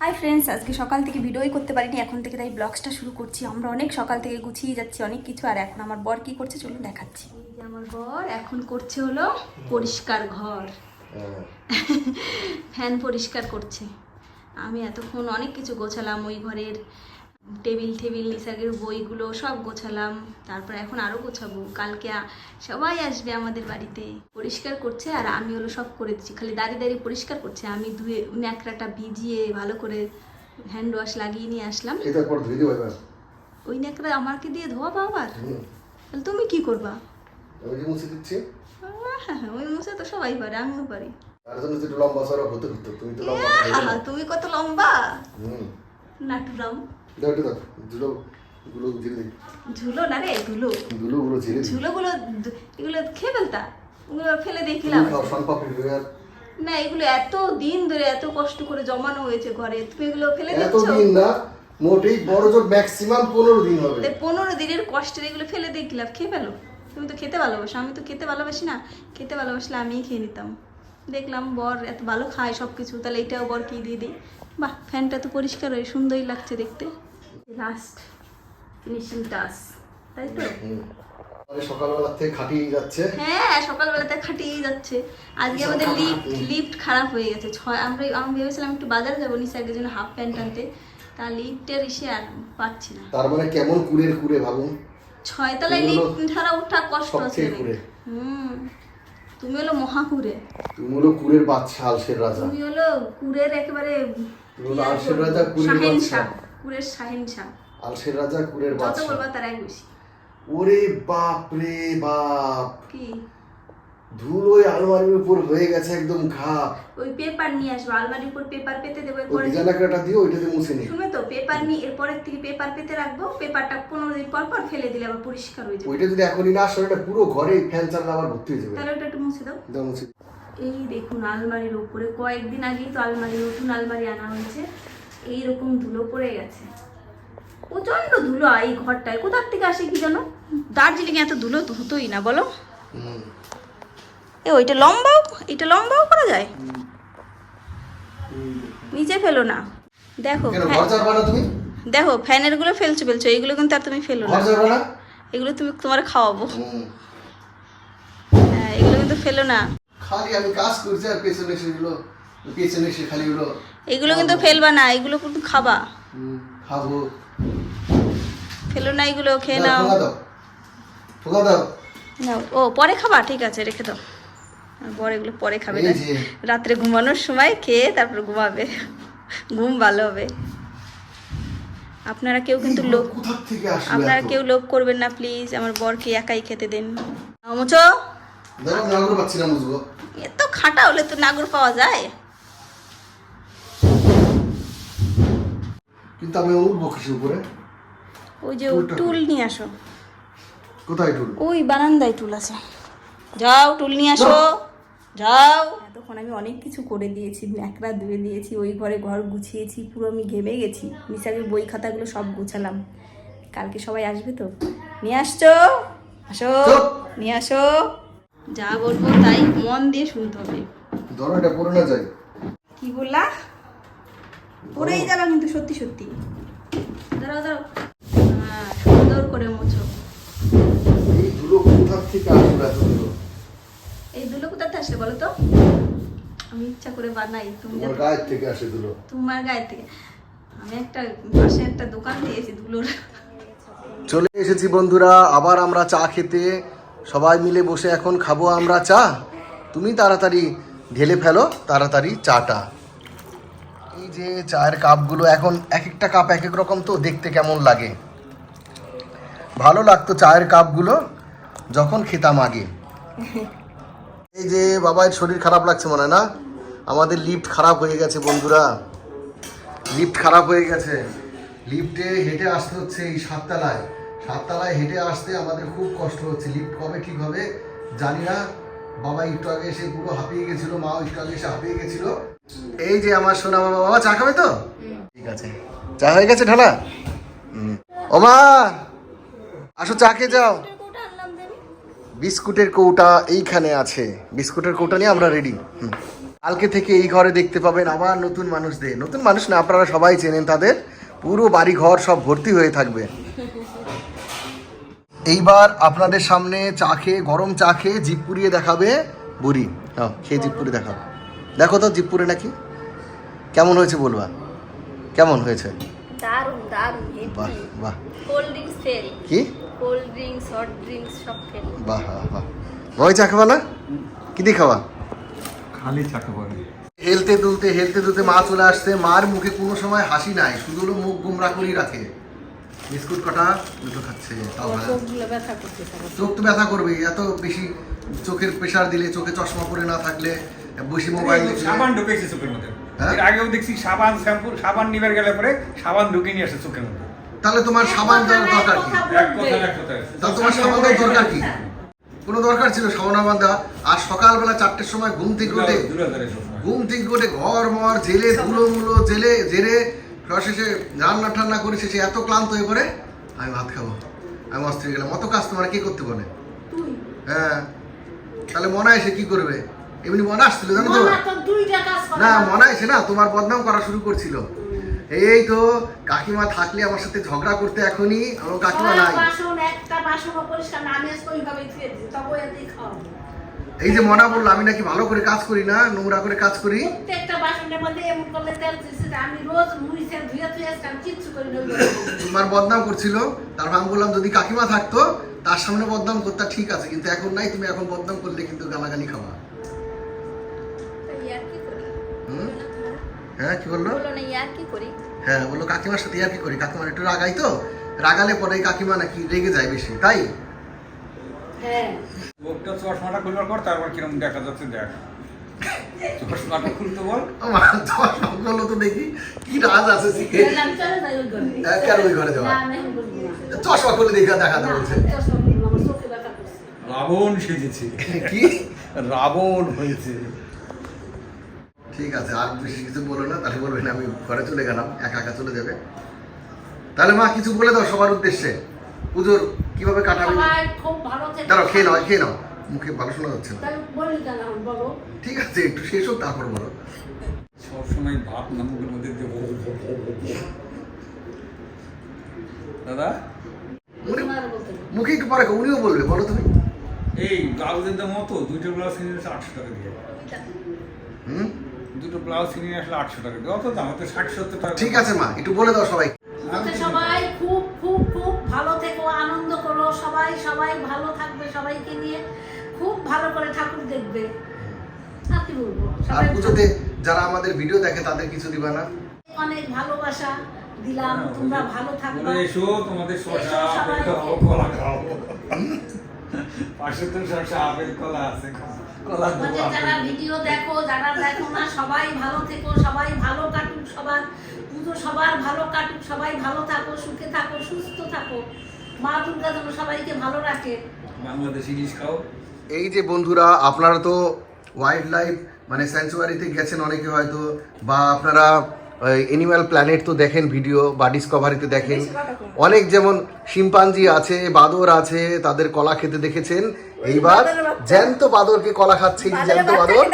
Hi friends আজকে সকাল থেকে ভিডিওই করতে পারিনি এখন থেকে তাই ব্লগসটা শুরু করছি। আমরা অনেক সকাল থেকে গুছিয়ে যাচ্ছি অনেক কিছু আর এখন আমার বর কি করছে চলুন দেখাচ্ছি। এই আমার বর এখন করছে হলো পরিষ্কার ঘর। ফ্যান পরিষ্কার করছে। আমি এতক্ষণ অনেক কিছু গোছালাম ওই ঘরের টেবিল টেবিল নিসাগের বইগুলো সব গোছালাম। তারপর এখন আরও গোছাবো। কালকে সবাই আসবে আমাদের বাড়িতে। পরিষ্কার করছে আর আমি হলো সব করে দিচ্ছি। খালি দাঁড়িয়ে দাঁড়িয়ে পরিষ্কার করছে। আমি ধুয়ে ন্যাকড়াটা ভিজিয়ে ভালো করে হ্যান্ড ওয়াশ লাগিয়ে নিয়ে আসলাম। ধুয়ে ওই ন্যাকড়া আমাকে দিয়ে ধোয়াবো আবার তাহলে তুমি কি করবা? হ্যাঁ হ্যাঁ ওই মুছে তো সবাই পারে আমিও পারি। তুমি কত লম্বা? নাটুরাম। দাও একটু দাও ধুলো গুলো ঝেড়ে ঝুলো না রে ধুলো। ধুলো গুলো ঝেড়ে দিই ঝুলোগুলো এগুলো খেয়ে ফেলতা ওগুলো ফেলে দেখলাম না এগুলো এত দিন ধরে এত কষ্ট করে জমানো হয়েছে ঘরে। তুমি এগুলো ফেলে এত দিন না মোটেই বড় জোর ম্যাক্সিমাম পনেরো দিন হবে। তাই পনেরো দিনের কষ্টের এগুলো ফেলে দেখলাম খেয়ে ফেলো। তুমি তো খেতে ভালোবাসো আমি তো খেতে ভালোবাসি না। খেতে ভালোবাসলে আমিই খেয়ে নিতাম। দেখলাম বর এত ভালো খায় সব কিছু তাহলে এটাও বর কি দিয়ে দিই। বাহ ফ্যানটা তো পরিষ্কার হয় সুন্দরই লাগছে দেখতে। লাস্ট ফিনিশিং টাচ তাই তো? সকালবেলা থেকে খাটিয়ে যাচ্ছে। হ্যাঁ সকালবেলাতে যাচ্ছে। আজকে আমাদের লিফট লিফট খারাপ হয়ে গেছে। ছয় আমরা আমি ভেবেছিলাম একটু বাজারে যাব জন্য হাফ প্যান্ট আনতে। তা লিফটের এসে আর পাচ্ছি না। তার মানে কেমন কুড়ের কুড়ে ভাবুন? ছয়তলায় তুমি হলো লিফট ছাড়া ওঠা কষ্ট আছে। হুম তুমি হলো মহাকুরে তুমি হলো আলসের রাজা। তুমি হলো কুরের একেবারে আলসের রাজা কুরের শাহেন শাহ আলসের রাজা কুড়ের যত বলবা ওরে বাপ রে বাপ। কি? ধুলোয় আলমারির উপর হয়ে গেছে একদম ওই পেপার নিয়ে আসব আলমারির উপর পেপার পেতে দেবো ওই এরপরে দিয়ে ওইটাতে মুছে নি। শুনে তো পেপার নিয়ে এরপরের থেকে পেপার পেতে রাখব পেপারটা পনেরো দিন পর পর ফেলে দিলে আবার পরিষ্কার হয়ে যাবে। ওইটা যদি এখনই না আসলে এটা পুরো ঘরে ফ্যান আবার ভর্তি হয়ে যাবে। তাহলে ওটা একটু মুছে দাও। দাও মুছে এই দেখুন আলমারির উপরে কয়েকদিন আগেই তো আলমারি নতুন আলমারি আনা হয়েছে। এই রকম ধুলো পড়ে গেছে। প্রচণ্ড ধুলো এই ঘরটায়। কোথার থেকে আসে কি জানো? দার্জিলিং এত ধুলো তো হতোই না বলো। এ ওইটা লম্বাও? এটা লম্বাও করা যায়? নিচে ফেলো না। দেখো দেখো ফ্যানেরগুলো ফেলছো ফেলছো এইগুলো কিন্তু আর তুমি ফেলো না। এগুলো তুমি তোমার খাওয়াবো। হ্যাঁ এগুলো কিন্তু ফেলো না। খালি আমি কাজ করছি আর পেছনে এসে গুলো পেছনে এসে খালি গুলো এগুলো কিন্তু ফেলবা না এগুলো কিন্তু খাবা। খাব। ফেলো না এগুলো খেয়ে নাও। ঠোঙা দাও। নাও। ও পরে খাবা? ঠিক আছে রেখে দাও। বর এগুলো পরে খাবে না। রাত্রে ঘুমানোর সময় খেয়ে তারপর ঘুমাবে। ঘুম ভালো হবে। আপনারা কেউ কিন্তু এগুলো আসলো আপনারা কেউ লোভ করবেন না প্লিজ। আমার বরকে একাই খেতে দেন। মুচো না এত খাটা হলে তো নাগর পাওয়া যায়। কিন্তু আমি উঠবো কিসের উপরে? ওই যে টুল নিয়ে আসো। কোথায় টুল? ওই বারান্দায় টুল আছে। যাও টুল নিয়ে আসো। যাও। এতক্ষণ আমি অনেক কিছু করে দিয়েছি ন্যাকড়া ধুয়ে দিয়েছি ওই ঘরে ঘর গুছিয়েছি পুরো আমি ঘেমে গেছি। নিসারের বই খাতাগুলো সব গুছালাম। কালকে সবাই আসবে তো? নিয়ে আসছো? আসো। নিয়ে আসো। যা বলব তাই মন দিয়ে শুনতে হবে। ধরো এটা পরে না যায় কি বললা? পড়েই যাবা কিন্তু সত্যি সত্যি। দাঁড়াও দাঁড়াও হ্যাঁ সুন্দর করে মোছো। এই ধুলো কোথার থেকে ধুলো? এই দুলো কোথাতে আসলে বলো তো? আমি ইচ্ছা করে বানাই তুমি গায়ের থেকে আসে ধুলো। তোমার গায়ে থেকে। আমি একটা পাশে একটা দোকান দিয়েছি ধুলোর। চলে এসেছি বন্ধুরা আবার আমরা চা খেতে সবাই মিলে বসে এখন খাব আমরা চা। তুমি তাড়াতাড়ি ঢেলে ফেলো, তাড়াতাড়ি চাটা। এই যে চায়ের কাপগুলো এখন এক একটা কাপ এক এক রকম তো, দেখতে কেমন লাগে। ভালো লাগতো চায়ের কাপগুলো যখন খেতাম আগে। এই যে বাবার শরীর খারাপ লাগছে মনে না? আমাদের লিফট খারাপ হয়ে গেছে বন্ধুরা। লিফট খারাপ হয়ে গেছে। লিফটে হেঁটে আসতে হচ্ছে এই সাততলায়। সাততলায় হেঁটে আসতে আমাদের খুব কষ্ট হচ্ছে। লিফট কবে ঠিক হবে জানি না। বাবা একটু আগে এসে পুরো হাঁপিয়ে গেছিল মাও একটু আগে এসে হাঁপিয়ে গেছিল। এই যে আমার সোনা বাবা বাবা চা খাবে তো? ঠিক আছে। চা হয়ে গেছে ঢালা? হুম। ও মা আসো চা খেয়ে যাও। বিস্কুটের কৌটা এইখানে আছে। বিস্কুটের কৌটা নিয়ে আমরা রেডি কালকে থেকে এই ঘরে দেখতে পাবেন আবার নতুন মানুষদের। নতুন মানুষ না আপনারা সবাই চেনেন তাদের। পুরো বাড়ি ঘর সব ভর্তি হয়ে থাকবে। এইবার আপনাদের সামনে চা খেয়ে গরম চা খেয়ে জিপ পুড়িয়ে দেখাবে বুড়ি। হ্যাঁ খেয়ে জিপ পুড়িয়ে দেখাবে। দেখো তো জিপ পুরে নাকি? কেমন হয়েছে বলবা? কেমন হয়েছে? দারুণ দারুণ বাহ বাহ। কোল্ড ড্রিঙ্কস ফেল কি? কোল্ড ড্রিঙ্কস হট ড্রিঙ্কস সব ফেল বাহ বাহ বাহ। ওই চা খাবা না? কি দিয়ে খাওয়া খালি হেলতে দুলতে হেলতে দুলতে মা চলে আসছে। মার মুখে কোনো সময় হাসি নাই শুধু মুখ গুমরা করেই রাখে। বিস্কুট কটা? দুটো খাচ্ছে। চোখ তো ব্যথা করবে। এত বেশি চোখের প্রেশার দিলে চোখে চশমা পরে না থাকলে বেশি মোবাইল সাবান ঢুকেছে চোখের মধ্যে। হ্যাঁ? এর আগেও দেখছি সাবান শ্যাম্পু সাবান নিবার গেলে পরে সাবান ঢুকে নিয়ে আসে চোখের মধ্যে। তাহলে তোমার সাবান দেওয়ার দরকার কি? এক কথা এক কথা তাহলে তোমার সাবান দেওয়ার দরকার কি? কোনো দরকার ছিল সাবান দেওয়া? আর সকালবেলা চারটের সময় ঘুম থেকে উঠে। ঘুম থেকে উঠে ঘর মর জেলে ধুলো মুলো জেলে জেরে শেষে রান্না ঠান্না করে শেষে এত ক্লান্ত হয়ে পড়ে আমি ভাত খাব। আমি অস্ত্রে গেলাম। অত কাজ তোমার কে করতে বলে? হ্যাঁ। তাহলে মনে হয় সে কি করবে? এমনি মনে আসছিল জানো তো? না মনে হয় সে না তোমার বদনাম করা শুরু করছিল। এই তো কাকিমা থাকলে আমার সাথে ঝগড়া করতে এখনই আমার কাকিমা নাই। এই যে মনা বলল আমি নাকি ভালো করে কাজ করি না নোংরা করে কাজ করি। তোমার বদনাম করছিল। তারপর আমি বললাম যদি কাকিমা থাকতো তার সামনে বদনাম করতে ঠিক আছে কিন্তু এখন নাই তুমি এখন বদনাম করলে কিন্তু গালাগালি খাওয়া? হ্যাঁ কি বলল? ইয়ার হ্যাঁ বলল কাকিমার সাথে আর কি করি? কাকিমার একটু রাগাই তো রাগালে পরে কাকিমা নাকি রেগে যায় বেশি তাই? চশমাটা খুলবার পর তারপর কিরম দেখা যাচ্ছে দেখ। চশমাটা খুলতে বল। আমার তো দেখি কি রাজ আছে শিখে হ্যাঁ, কেন ওই ঘরে যাওয়া? চশমা খুলে দেখে দেখা দেওয়া বলছে। রাবণ সেজেছে। কি? রাবণ হয়েছে। ঠিক আছে আর বেশি কিছু বলো না তাহলে বলবে না আমি ঘরে চলে গেলাম একা একা চলে যাবে। তাহলে মা কিছু বলে দাও সবার উদ্দেশ্যে। পুজোর কীভাবে কাটাবে? দাঁড়াও খেয়ে নাও খেয়ে নাও। মুখে ভালো শোনা যাচ্ছে না। ঠিক আছে একটু শেষ হোক তারপর বলো। সবসময় ভাত না মুখের মধ্যে দেব দাদা? মুখে একটু পরে উনিও বলবে বলো তুমি। এই ব্লাউজের দাম মতো দুটো ব্লাউজ কিনে আসলে আটশো টাকা দিয়ে। হুম? দুটো ব্লাউজ কিনে আসলে আটশো টাকা দিয়ে। অত দাম তো ষাট সত্তর টাকা। ঠিক আছে মা একটু বলে দাও সবাই সবাই সবাই ভালো থাকবে সবাইকে নিয়ে খুব ভালো করে ঠাকুর দেখবে। আর কি বলব আর পুজোতে যারা আমাদের ভিডিও দেখে তাদের কিছু দিবা না? অনেক ভালোবাসা দিলাম তোমরা ভালো থাকবে। এসো তোমাদের শসা এসো আপেল কলা খাও। পাশে তো শসা আপেল কলা আছে। কলা যারা ভিডিও দেখো যারা দেখো না সবাই ভালো থেকো সবাই ভালো কাটুক সবার পুজো সবার ভালো কাটুক সবাই ভালো থাকো সুখে থাকো সুস্থ থাকো। মা দুর্গা যেন সবাইকে ভালো রাখে। বাংলাদেশ ইলিশ খাও। এই যে বন্ধুরা আপনারা তো ওয়াইল্ড লাইফ মানে স্যাংচুয়ারিতে গেছেন অনেকে হয়তো বা আপনারা এনিম্যাল প্ল্যানেট তো দেখেন ভিডিও বা ডিসকভারিতে দেখেন। অনেক যেমন শিম্পাঞ্জি আছে বাদর আছে তাদের কলা খেতে দেখেছেন। এইবার জ্যান্ত বাদরকে কলা খাচ্ছে জ্যান্ত বাদর।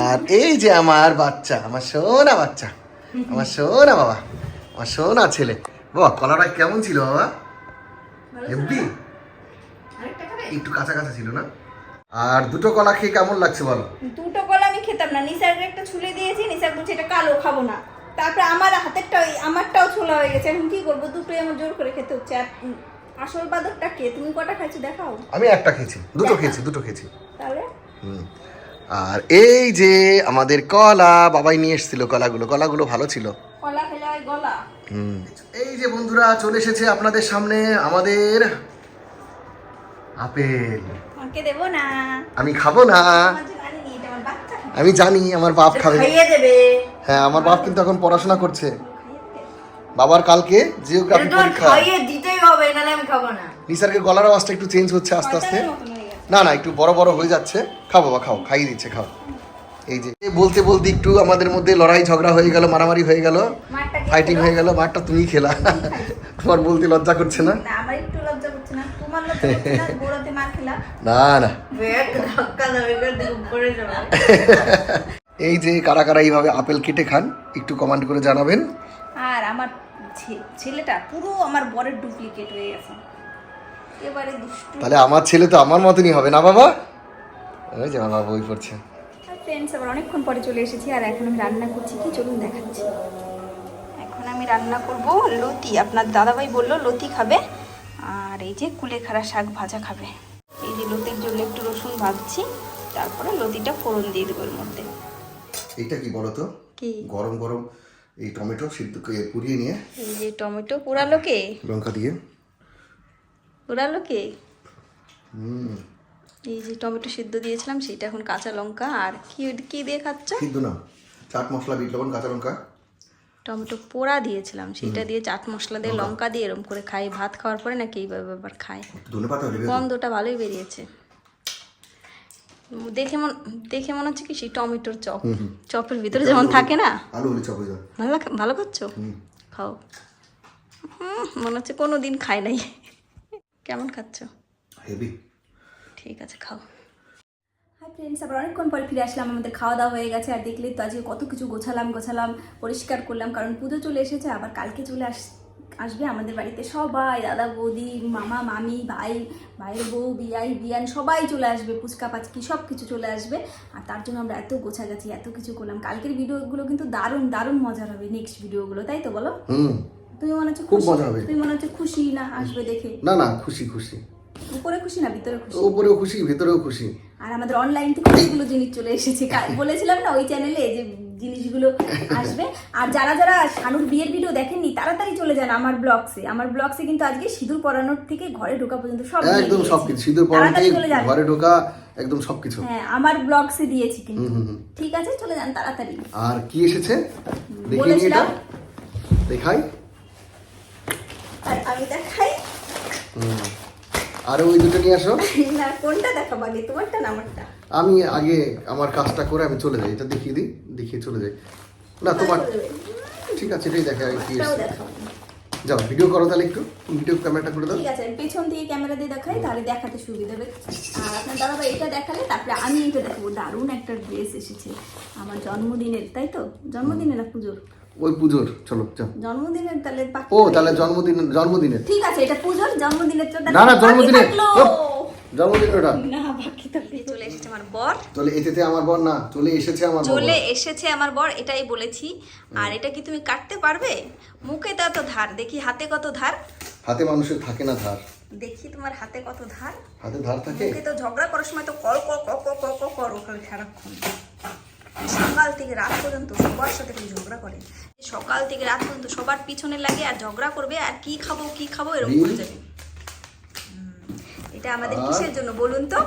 আর এই যে আমার বাচ্চা আমার সোনা বাচ্চা আমার সোনা বাবা আমার সোনা ছেলে। বাবা কলাটা কেমন ছিল বাবা? হেব্বি একটু কাঁচা কাঁচা ছিল না? আর দুটো কলা খেয়ে কেমন লাগছে বলো? দুটো কলা আমি খেতাম না। নিসারকে একটা ছুলে দিয়েছি নিসার বলছে এটা কালো খাব না। তারপরে আমার হাতেরটা আমারটাও ছোলা হয়ে গেছে। এখন কি করব? দুটোই আমার জোর করে খেতে হচ্ছে। আর আসল বাদরটা কে? তুমি কটা খাইছো? দেখাও। আমি একটা খেয়েছি। দুটো খেয়েছি দুটো খেয়েছি। তাহলে? হুম। আর এই যে আমাদের কলা বাবাই নিয়ে এসেছিল কলাগুলো। কলাগুলো ভালো ছিল। কলা খেলে হয় গলা। এই যে বন্ধুরা চলে এসেছে আপনাদের সামনে আমাদের আপেল। আমাকে দেবো না। আমি খাব না। আমি জানি আমার বাপ খাবে। হ্যাঁ আমার বাপ কিন্তু এখন পড়াশোনা করছে। বাবার কালকে জিওগ্রাফি পরীক্ষা। দিতেই হবে নাহলে আমি খাব না। নিসারকে গলার আওয়াজটা একটু চেঞ্জ হচ্ছে আস্তে আস্তে। না না একটু বড় বড় হয়ে যাচ্ছে। খাও বাবা খাও খাইয়ে দিচ্ছে খাও। এই যে বলতে বলতে একটু আমাদের মধ্যে লড়াই ঝগড়া হয়ে গেল মারামারি হয়ে গেল ফাইটিং হয়ে গেল মারটা তুমি খেলা। তোমার বলতে লজ্জা করছে না? না আমার একটু লজ্জা করছে না। এই যে কারা কারা এইভাবে আপেল কেটে খান একটু কমেন্ট করে জানাবেন। আর আমার ছেলেটা পুরো আমার বরের ডুপ্লিকেট হয়ে গেছে। এবারে দুষ্টু। তাহলে আমার ছেলে তো আমার মতনই হবে না বাবা? ওই যে বাবা বই পড়ছে। ফ্রেন্ডস আবার অনেকক্ষণ পরে চলে এসেছি আর এখন আমি রান্না করছি কি চলুন দেখাচ্ছি। এখন আমি রান্না করব লতি। আপনার দাদাভাই বলল লতি খাবে আর এই যে কুলেখাড়া শাক ভাজা খাবে। এই যে লতির জন্য একটু রসুন ভাজছি তারপরে লতিটা ফোড়ন দিয়ে দেবো এর মধ্যে। এইটা কি বলো তো? কি? গরম গরম। এই টমেটো সিদ্ধ পুড়িয়ে নিয়ে। এই যে টমেটো পোড়ালো কে? লঙ্কা দিয়ে। পোড়ালো কে? হুম। এই যে টমেটো সিদ্ধ দিয়েছিলাম সেটা এখন কাঁচা লঙ্কা। আর কি কি দিয়ে খাচ্ছ? সিদ্ধ না চাট মশলা বিট লবণ কাঁচা লঙ্কা। টমেটো পোড়া দিয়েছিলাম সেটা দিয়ে চাট মশলা দিয়ে লঙ্কা। দিয়ে এরম করে খাই। ভাত খাওয়ার পরে নাকি এইভাবে আবার পাতা হলে গন্ধটা ভালোই বেরিয়েছে। দেখে মন দেখে মনে হচ্ছে কি সেই টমেটোর চপ। চপের ভিতরে যেমন থাকে না? আলু চপ ভালো ভালো খাচ্ছ? খাও। হুম, মনে হচ্ছে কোনো দিন খাই নাই। কেমন খাচ্ছ? হেভি। ঠিক আছে খাও। হাই ফ্রেন্ডস আবার অনেকক্ষণ পরে ফিরে আসলাম আমাদের খাওয়া দাওয়া হয়ে গেছে আর দেখলেই তো আজকে কত কিছু গোছালাম গোছালাম পরিষ্কার করলাম কারণ পুজো চলে এসেছে আবার কালকে চলে আস আসবে আমাদের বাড়িতে সবাই দাদা বৌদি মামা মামি ভাই ভাইয়ের বউ বিয়াই বিয়ান সবাই চলে আসবে পুচকা পাচকি সব কিছু চলে আসবে আর তার জন্য আমরা এত গোছা গেছি এত কিছু করলাম। কালকের ভিডিওগুলো কিন্তু দারুণ দারুণ মজার হবে নেক্সট ভিডিওগুলো তাই তো বলো? তুমি মনে হচ্ছে খুব খুশি? মজা হবে। তুমি মনে হচ্ছে খুশি না? আসবে দেখে। না না খুশি খুশি। উপরে খুশি না ভিতরে খুশি? উপরেও খুশি ভেতরেও খুশি। আর আমাদের অনলাইন থেকে অনেকগুলো জিনিস চলে এসেছে। বলেছিলাম না ওই চ্যানেলে যে জিনিসগুলো আসবে? আর যারা যারা শানুর বিয়ের ভিডিও দেখেননি তাড়াতাড়ি চলে যান আমার ব্লগসে আমার ব্লগসে কিন্তু আজকে সিঁদুর পরানোর থেকে ঘরে ঢোকা পর্যন্ত সব একদম সবকিছু সিঁদুর পরান থেকে ঘরে ঢোকা একদম সবকিছু। হ্যাঁ আমার ব্লগসে দিয়েছি কিন্তু। ঠিক আছে চলে যান তাড়াতাড়ি। আর কি এসেছে? দেখিয়ে নিয়ে এটা। বলেছিলাম। দেখাই। আর আমি দেখাই। হুম। আর ওই দুটো নিয়ে আসো। না কোনটা দেখাবো আগে তোমারটা না আমারটা? আমি আগে আমার কাজটা করে আমি চলে যাই এটা দেখিয়ে দিই দেখিয়ে চলে যাই। না তোমার ঠিক আছে এটাই দেখা কি যাও ভিডিও করো তাহলে একটু ভিডিও ক্যামেরাটা করে দাও। ঠিক আছে পেছন দিয়ে ক্যামেরা দিয়ে দেখাই তাহলে দেখাতে সুবিধা হবে। আর আপনার দাদা ভাই এটা দেখালে তারপরে আমি এটা দেখাবো। দারুণ একটা ড্রেস এসেছে আমার জন্মদিনের তাই তো? জন্মদিনে না পুজোর? ওই পুজোর চলো যাও। জন্মদিনের তাহলে ও তাহলে জন্মদিন জন্মদিনের। ঠিক আছে এটা পুজোর জন্মদিনের তো না না জন্মদিনে। জন্মদিন ওটা। না বাকি থাকল চলে এসেছে আমার বর। চলে এসেছে আমার বর না চলে এসেছে আমার বর। চলে এসেছে আমার বর এটাই বলেছি। আর এটা কি তুমি কাটতে পারবে? মুখে তা তো এত ধার দেখি হাতে কত ধার? হাতে মানুষের থাকে না ধার। দেখি তোমার হাতে কত ধার? হাতে ধার থাকে? মুখে তো ঝগড়া করার সময় তো call call call call call call করো সারাক্ষণ। সকাল থেকে রাত পর্যন্ত সবার সাথে খালি ঝগড়া করে। সকাল থেকে রাত পর্যন্ত সবার পিছনে লাগে আর ঝগড়া করবে আর কি খাব কি খাব এরকম করে যাবে। এটা আমাদের কিসের জন্য বলুন তো?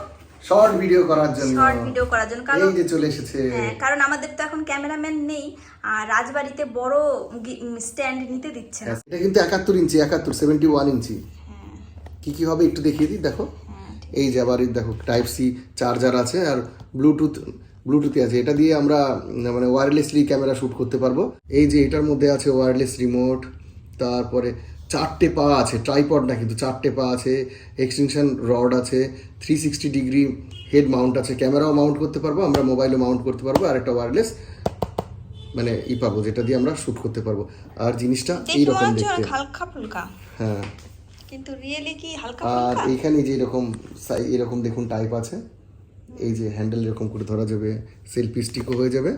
শর্ট ভিডিও করার জন্য। শর্ট ভিডিও করার জন্য কারণ এই যে চলে এসেছে। হ্যাঁ কারণ আমাদের তো এখন ক্যামেরাম্যান নেই আর রাজবাড়িতে বড় স্ট্যান্ড নিতে দিচ্ছে না। এটা কিন্তু একাত্তর ইঞ্চি একাত্তর সেভেন্টি ওয়ান ইঞ্চি কি কি হবে একটু দেখিয়ে দিই দেখো। এই যে আবার দেখো টাইপ সি চার্জার আছে আর ব্লুটুথ ব্লুটুথে আছে। এটা দিয়ে আমরা মানে ওয়্যারলেসলি ক্যামেরা শ্যুট করতে পারব। এই যে এটার মধ্যে আছে ওয়্যারলেস রিমোট তারপরে চারটে পা আছে ট্রাইপড না কিন্তু চারটে পা আছে এক্সটেনশন রড আছে three sixty degree head mount আছে। ক্যামেরাও মাউন্ট করতে পারব আমরা মোবাইলও মাউন্ট করতে পারব আর একটা ওয়্যারলেস মানে ই পাবো যেটা দিয়ে আমরা শ্যুট করতে পারব। আর জিনিসটা এইরকম দেখতে। হালকা ফুলকা। হ্যাঁ। কিন্তু রিয়েলি কি হালকা আর এখানে যে এরকম এরকম দেখুন টাইপ আছে। এই যে হ্যান্ডেল এরকম করে ধরা যাবে সেলফি স্টিকও হয়ে যাবে।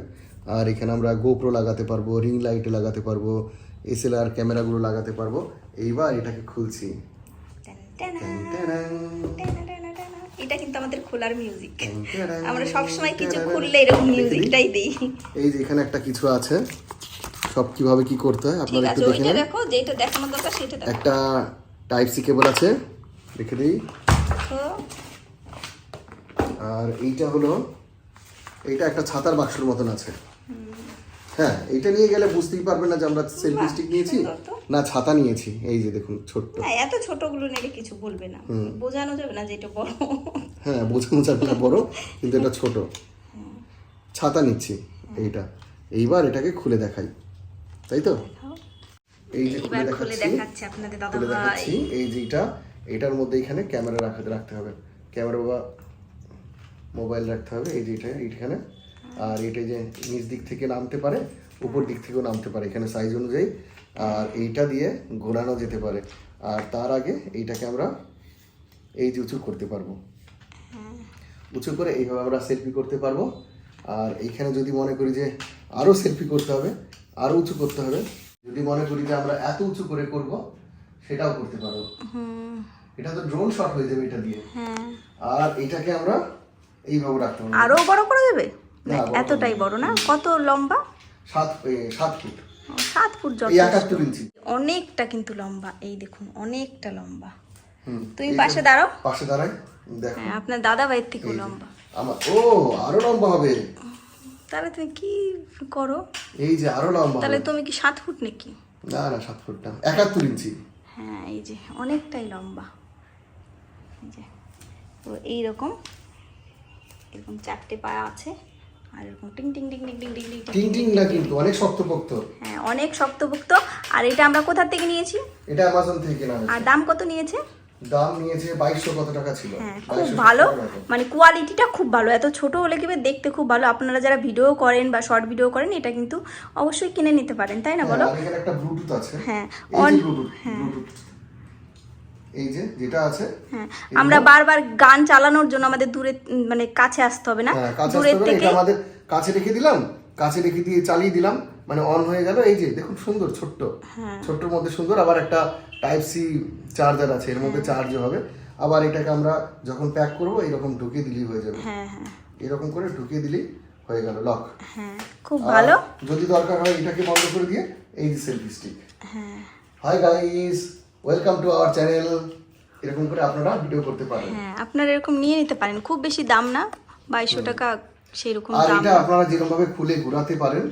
আর এখানে আমরা গোপ্রো লাগাতে পারব রিং লাইট লাগাতে পারব এসএলআর ক্যামেরাগুলো লাগাতে পারব। এইবার এটাকে খুলছি। এটা কিন্তু আমাদের খোলার মিউজিক আমরা সবসময় কিছু। খুললে এরকম মিউজিকটাই দিই। এই যে এখানে একটা কিছু আছে। সব কীভাবে কি করতে হয় আপনারা একটু দেখে নেন। দেখো যেটা দেখানো দরকার সেটা একটা টাইপ সি কেবল আছে। দেখে দিই। আর এইটা হলো এইটা একটা ছাতার বাক্সের মতন আছে। হ্যাঁ এইটা নিয়ে গেলে বুঝতেই পারবে না যে আমরা সেলফি স্টিক নিয়েছি না ছাতা নিয়েছি। এই যে দেখুন ছোট্ট। এত ছোটগুলো নিলে কিছু বলবে না। বোঝানো যাবে না যে এটা বড়। হ্যাঁ বোঝানো যাবে না বড় কিন্তু এটা ছোট। ছাতা নিচ্ছি এইটা। এইবার এটাকে খুলে দেখাই। তাই তো? এই যে খুলে দেখাচ্ছি। আপনাদের দাদা ভাই এই যে এটা এটার মধ্যে এখানে ক্যামেরা রাখাতে রাখতে হবে। ক্যামেরা বা মোবাইল রাখতে হবে এই যে এটা এইখানে। আর এটা যে নিচ দিক থেকে নামতে পারে উপর দিক থেকেও নামতে পারে এখানে সাইজ অনুযায়ী। আর এইটা দিয়ে ঘোরানো যেতে পারে। আর তার আগে এইটাকে আমরা এই যে উঁচু করতে পারব। উঁচু করে এইভাবে আমরা সেলফি করতে পারব। আর এইখানে যদি মনে করি যে আরও সেলফি করতে হবে আরও উঁচু করতে হবে যদি মনে করি যে আমরা এত উঁচু করে করব সেটাও করতে পারব। এটা তো ড্রোন শট হয়ে যাবে এটা দিয়ে। হ্যাঁ। আর এটাকে আমরা এইভাবে রাখতে আরও বড় করে দেবে? এতটাই বড় না? কত লম্বা? সাত সাত ফুট। সাত ফুট একাত্তর ইঞ্চি অনেকটা কিন্তু লম্বা। এই দেখুন অনেকটা লম্বা। তুমি পাশে দাঁড়াও। পাশে দাঁড়াই দেখো। হ্যাঁ আপনার দাদা ভাইয়ের থেকেও লম্বা। আমার ও আরও লম্বা হবে। তাহলে তুমি কি করো? এই যে আরও লম্বা তাহলে তুমি কি সাত ফুট নাকি? না না সাত ফুট না। একাত্তর ইঞ্চি। হ্যাঁ এই যে অনেকটাই লম্বা। এই যে তো এইরকম। এরকম চারটে পা আছে আর এরকম টিং টিং টিং টিং টিং টিং টিং টিং টিং না কিন্তু অনেক শক্তপোক্ত। হ্যাঁ অনেক শক্তভুক্ত আর এটা আমরা কোথা থেকে নিয়েছি? এটা অ্যামাজন থেকে কেনা আর দাম কত নিয়েছে? দাম নিয়েছে বাইশশো কত টাকা ছিল। হ্যাঁ খুব ভালো। মানে কোয়ালিটিটা খুব ভালো। এত ছোট হলে কি দেখতে খুব ভালো। আপনারা যারা ভিডিও করেন বা শর্ট ভিডিও করেন এটা কিন্তু অবশ্যই কিনে নিতে পারেন তাই না বলো? হ্যাঁ, আর এখানে একটা ব্লুটুথ আছে। হ্যাঁ, এই যে ব্লুটুথ ব্লুটুথ এই যে যেটা আছে হ্যাঁ আমরা বারবার গান চালানোর জন্য আমাদের দূরে মানে কাছে আসতে হবে না? হ্যাঁ দূরের থেকে আমাদের কাছে রেখে দিলাম কাছে রেখে দিয়ে চালিয়ে দিলাম মানে অন হয়ে গেল। এই যে দেখুন সুন্দর ছোট্ট। হ্যাঁ। ছোট্টর মধ্যে সুন্দর আবার একটা টাইপ সি চার্জার আছে এর মধ্যে চার্জ হবে। আবার এটাকে আমরা যখন প্যাক করব এরকম ঢুকিয়ে দিলেই হয়ে যাবে। এরকম করে ঢুকিয়ে দিলেই হয়ে গেল লক খুব ভালো। যদি দরকার হয় এটাকে বন্ধ করে দিয়ে এই যে সেলফি স্টিক হ্যাঁ। Hi guys welcome to our channel এরকম করে আপনারা ভিডিও করতে পারেন। হ্যাঁ আপনারা এরকম নিয়ে নিতে পারেন। খুব বেশি দাম না বাইশশো টাকা সেই রকম আর এটা আপনারা যেরকম ভাবে খুলে ঘোরাতে পারেন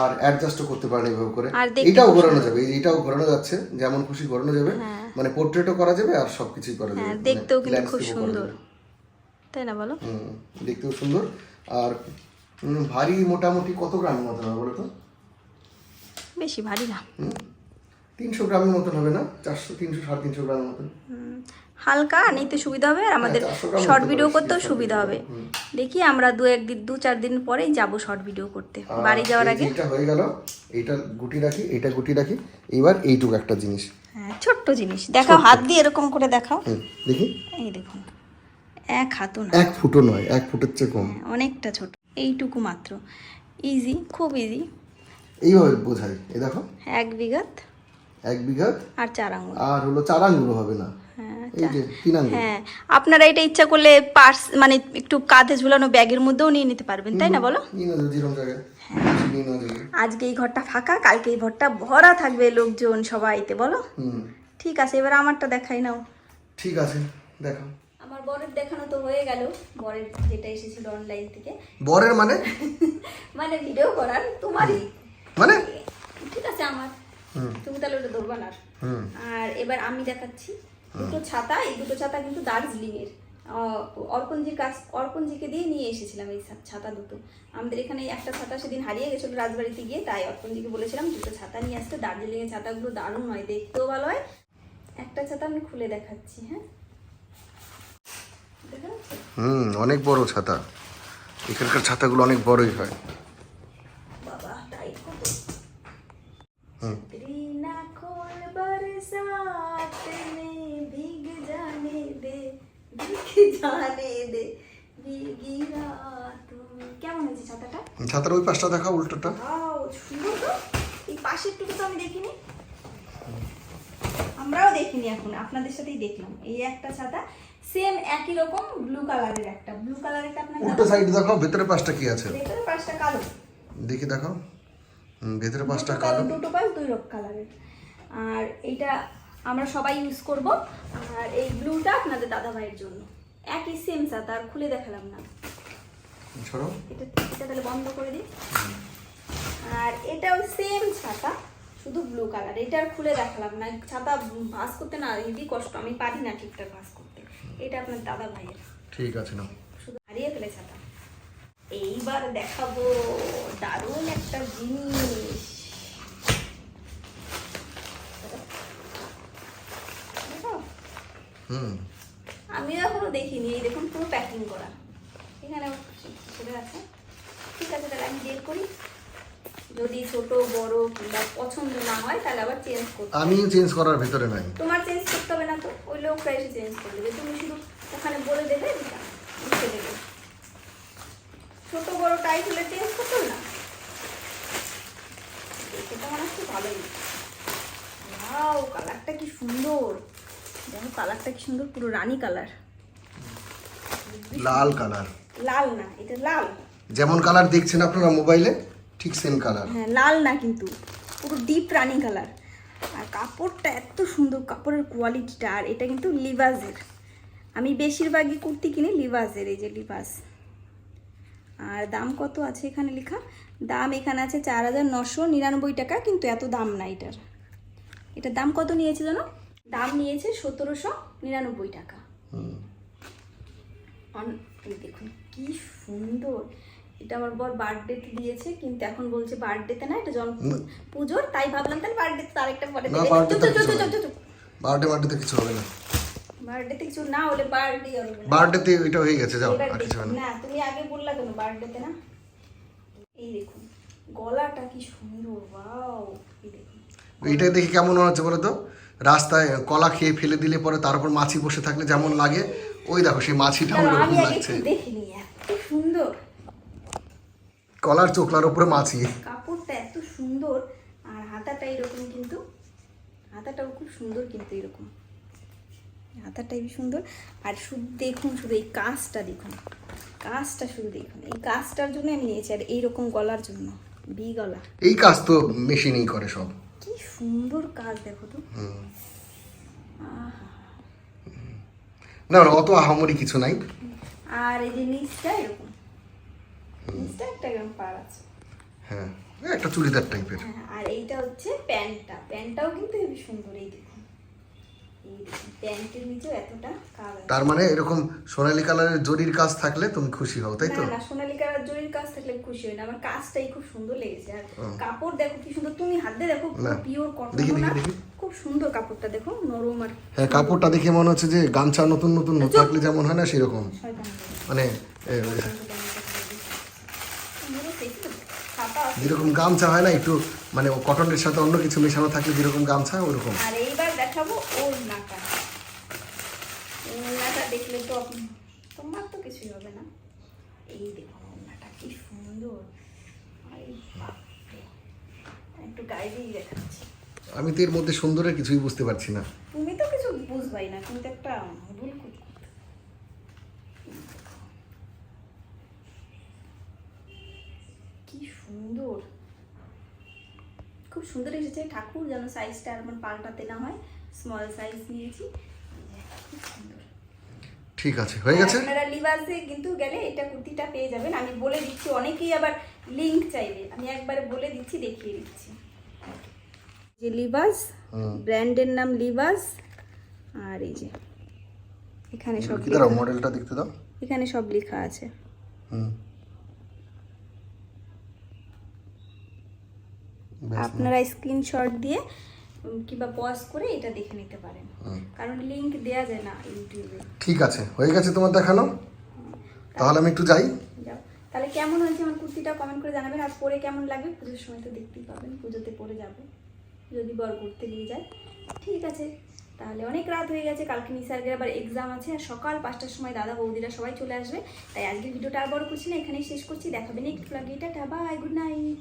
আর অ্যাডজাস্টও করতে পারেন এইভাবে করে। এটাও ঘোরানো যাবে এটাও ঘোরানো যাচ্ছে যেমন খুশি ঘোরানো যাবে। মানে পোর্ট্রেটও করা যাবে আর সবকিছুই করা যাবে। হ্যাঁ মানে দেখতেও কিন্তু খুব ও করা সুন্দর। তাই না বলো? হুম, দেখতেও সুন্দর। আর ভারী মোটামুটি কত গ্রামের মতো হবে বলো তো? বেশি ভারী না। তিনশো গ্রামের মতন হবে না? চারশো তিনশো সাড়ে তিনশো গ্রামের মতন। হালকা নিতে সুবিধা হবে আর আমাদের শর্ট ভিডিও করতেও সুবিধা হবে। দেখি আমরা দু একদিন দু চার দিন পরেই যাব শর্ট ভিডিও করতে। বাড়ি যাওয়ার আগে। এটা হয়ে গেল এইটা গুটি রাখি এটা গুটি রাখি। এবার এইটুকু একটা জিনিস। হ্যাঁ ছোট্ট জিনিস। দেখাও হাত দিয়ে এরকম করে দেখাও। দেখি। এই দেখুন এক হাতও না। এক ফুটও নয় এক ফুটের চেয়ে কম। হ্যাঁ, অনেকটা ছোট। এইটুকু মাত্র। ইজি খুব ইজি এইভাবে বোঝাই। এই দেখো। এক বিঘাত এক বিঘা আর চার আঙুল। আর হলো চার আঙ্গুলো হবে না। হ্যাঁ হ্যাঁ আপনারা এটা ইচ্ছা করলে পার্স মানে একটু কাঁধে ঝুলানো ব্যাগের মধ্যেও নিয়ে নিতে পারবেন তাই না বলো? হ্যাঁ। যাবে। আজকে এই ঘরটা ফাঁকা কালকে এই ঘরটা ভরা থাকবে লোকজন সবাইতে বলো? ঠিক আছে এবার আমারটা দেখাই নাও। ঠিক আছে দেখো আমার বরের দেখানো তো হয়ে গেল। বরের যেটা এসেছিল অনলাইন থেকে। বরের মানে? মানে ভিডিও করার তোমারই। মানে? ঠিক আছে আমার। তুমি তাহলে ওটা ধরবা না। আর। এবার আমি দেখাচ্ছি দুটো ছাতা এই দুটো ছাতা কিন্তু দার্জিলিং এর অর্পণজির কাছ অর্পণজিকে দিয়ে নিয়ে এসেছিলাম এই ছাতা দুটো। আমাদের এখানে একটা ছাতা সেদিন হারিয়ে গেছিল রাজবাড়িতে গিয়ে তাই অর্পণজিকে বলেছিলাম দুটো ছাতা নিয়ে আসতে। দার্জিলিং এর ছাতাগুলো দারুণ হয় দেখতেও ভালো হয়। একটা ছাতা আমি খুলে দেখাচ্ছি হ্যাঁ? হুম অনেক বড় ছাতা। এখানকার ছাতাগুলো অনেক বড়ই হয়। বাবা টাইট কত? হুম। छतरी ना खोल बरसात में भीग जाने दे भीग जाने दे भीगी रातों में কেমন হয়েছে ছাতাটা ছাতার ওই পাশটা দেখা উল্টোটা ওয়াও সুন্দর তো এই পাশের টুকু তো আমি দেখিনি আমরাও দেখিনি এখন আপনাদের সাথেই দেখলাম এই একটা ছাতা সেম একই রকম ব্লু কালারের একটা ব্লু কালারেরটা আপনার উল্টো সাইড দেখো ভেতরে পাশটা কি আছে ভেতরে পাশটা কালো দেখি দেখো হুম, ভেতরে দুটো কালো। দুটো পাশ দুই রকম কালারের আর এইটা আমরা সবাই ইউজ করব। আর এই ব্লুটা আপনাদের দাদা ভাইয়ের জন্য। একই সেম ছাতা আর খুলে দেখালাম না। ছড়ো এটা এটা তাহলে বন্ধ করে দিই। আর এটাও সেম ছাতা শুধু ব্লু কালার এটা আর খুলে দেখালাম না। ছাতা ভাস করতে না ইদি কষ্ট। আমি পারি না ঠিকঠাক ভাস করতে। এটা আপনার দাদা ভাইয়ের ঠিক আছে না শুধু হারিয়ে ফেলে ছাতা। এইবার দেখাবো দারুণ একটা জিনিস? আমিও এখনও দেখিনি এই দেখুন পুরো প্যাকিং করা। এখানে সেটা আছে। ঠিক আছে তাহলে আমি বের করি। যদি ছোট বড় কিংবা পছন্দ না হয় তাহলে আবার চেঞ্জ করতে আমি চেঞ্জ করার ভেতরে নাই। তোমার চেঞ্জ করতে হবে না তো ওই লোকটা এসে চেঞ্জ করে দেবে তুমি শুধু ওখানে বলে দেবে দিটা লিখে দেবে ছোট বড় টাইপ হলে চেঞ্জ করতে না? দেখে তো মনে হচ্ছে ভালোই। ওয়াও কালারটা কি সুন্দর। দেখো কালারটা কি সুন্দর পুরো রানী কালার লাল কালার লাল না এটা লাল। যেমন কালার দেখছেন আপনারা মোবাইলে ঠিক সেম কালার হ্যাঁ লাল না কিন্তু পুরো ডিপ রানি কালার আর কাপড়টা এত সুন্দর কাপড়ের কোয়ালিটিটা আর এটা কিন্তু লিভাজের আমি বেশিরভাগই কুর্তি কিনি লিভাজের এই যে লিভাস আর দাম কত আছে এখানে লেখা? দাম এখানে আছে চার হাজার নশো নিরানব্বই টাকা কিন্তু এত দাম না এটার। এটার দাম কত নিয়েছে জানো? দাম নিয়েছে সতেরোশো নিরানব্বই টাকা। অন- দেখুন কি সুন্দর। এটা আমার বর বার্থডেতে দিয়েছে কিন্তু এখন বলছে বার্থডেতে না এটা জন্ম পুজোর তাই ভাবলাম তাহলে বার্থডেতে তার একটা পরে বার্থডে বার্থডেতে কিছু হবে না। বার্থডেতে কিছু না হলে বার্থডে। বার্থডেতে এটা হয়ে গেছে যাও আর কিছু না না তুমি আগে বললা কেন বার্থডেতে না? এই দেখুন গলাটা কি সুন্দর ওয়াও এই দেখুন। এইটা দেখে কেমন মনে হচ্ছে বলো তো? রাস্তায় কলা খেয়ে ফেলে দিলে পরে তার উপর মাছি বসে থাকলে যেমন লাগে ওই দেখো সেই মাছিটা ওরকম লাগছে। এত সুন্দর। কলার চোখলার উপরে মাছি। কাপড়টা এত সুন্দর আর হাতাটা এরকম কিন্তু হাতাটাও খুব সুন্দর কিন্তু এরকম। হাতাটা হেবি সুন্দর। আর শুধু দেখুন শুধু এই কাজটা দেখুন। কাজটা শুধু দেখুন। এই কাজটার জন্য আমি নিয়েছি আর এইরকম গলার জন্য। বি গলা। এই কাজ তো মেশিনেই করে সব। কি সুন্দর কাজ দেখো তো। না অত আহামরি কিছু নাই। আর এই যে নিচটা এরকম। নিচটা একটা এরকম পার আছে। হ্যাঁ একটা চুড়িদার টাইপের হ্যাঁ আর এইটা হচ্ছে প্যান্টটা। প্যান্টটাও কিন্তু হেবি সুন্দর এই দেখুন এই দেখুন প্যান্টের নিচেও এতটা কাজ আছে তার মানে এরকম সোনালি কালারের জরির কাজ থাকলে তুমি খুশি হও তাই তো? না সোনালিকার জরির কাজ থাকলে খুশি হই না। আমার কাজটাই খুব সুন্দর লেগেছে। আর কাপড় দেখো কি সুন্দর তুমি হাত দিয়ে দেখো পিওর কটন না। খুব সুন্দর কাপড়টা দেখো নরম আর হ্যাঁ কাপড়টা দেখে মনে হচ্ছে যে গামছা নতুন নতুন থাকলে যেমন হয় না সেরকম। মানে। যেরকম গামছা হয় না একটু মানে কটনের সাথে অন্য কিছু মেশানো থাকলে যেরকম গামছা ওরকম। আর এইবার দেখাবো ওড়নাটা ওড়নাটা দেখলে তো তোমার তো কিছুই হবে না। এই দেখো ওড়নাটা কি সুন্দর। একটু গায়ে দিয়ে দেখাচ্ছি। আমি তো এর মধ্যে সুন্দরের কিছুই বুঝতে পারছি না। তুমি তো কিছু বুঝবাই না তুমি তো একটা ভুল কি সুন্দর। খুব সুন্দর এসেছে ঠাকুর যেন সাইজটা আর পাল্টাতে না হয়। স্মল সাইজ নিয়েছি। খুব সুন্দর ঠিক আছে হয়ে গেছে? আপনারা লিভাসে কিন্তু গেলে এটা কুর্তিটা পেয়ে যাবেন। আমি বলে দিচ্ছি অনেকেই আবার লিংক চাইবে। আমি একবারে বলে দিচ্ছি দেখিয়ে দিচ্ছি। যে লিভাস ব্র্যান্ডের নাম লিভাস আর এই যে এখানে সব দাঁড়াও মডেলটা দেখতে দাও। এখানে সব লেখা আছে। আপনারা স্ক্রিনশট দিয়ে কিংবা পজ করে এটা দেখে নিতে পারেন। কারণ লিংক দেয়া যায় না ইউটিউবে। ঠিক আছে হয়ে গেছে তোমার দেখানো? তাহলে আমি একটু যাই। যাও। তাহলে কেমন হয়েছে আমার কুর্তিটা কমেন্ট করে জানাবেন আর পরে কেমন লাগবে? পুজোর সময় তো দেখতেই পাবেন পুজোতে পরে যাব। যদি বর ঘুরতে নিয়ে যায়। ঠিক আছে তাহলে অনেক রাত হয়ে গেছে কালকে নিসার্গের আবার এক্সাম আছে আর সকাল পাঁচটার সময় দাদা বৌদিরা সবাই চলে আসবে। তাই আজকের ভিডিওটা আর বড় করছি না এখানেই শেষ করছি দেখাবেন একটু লাগে এটা বাই গুড নাইট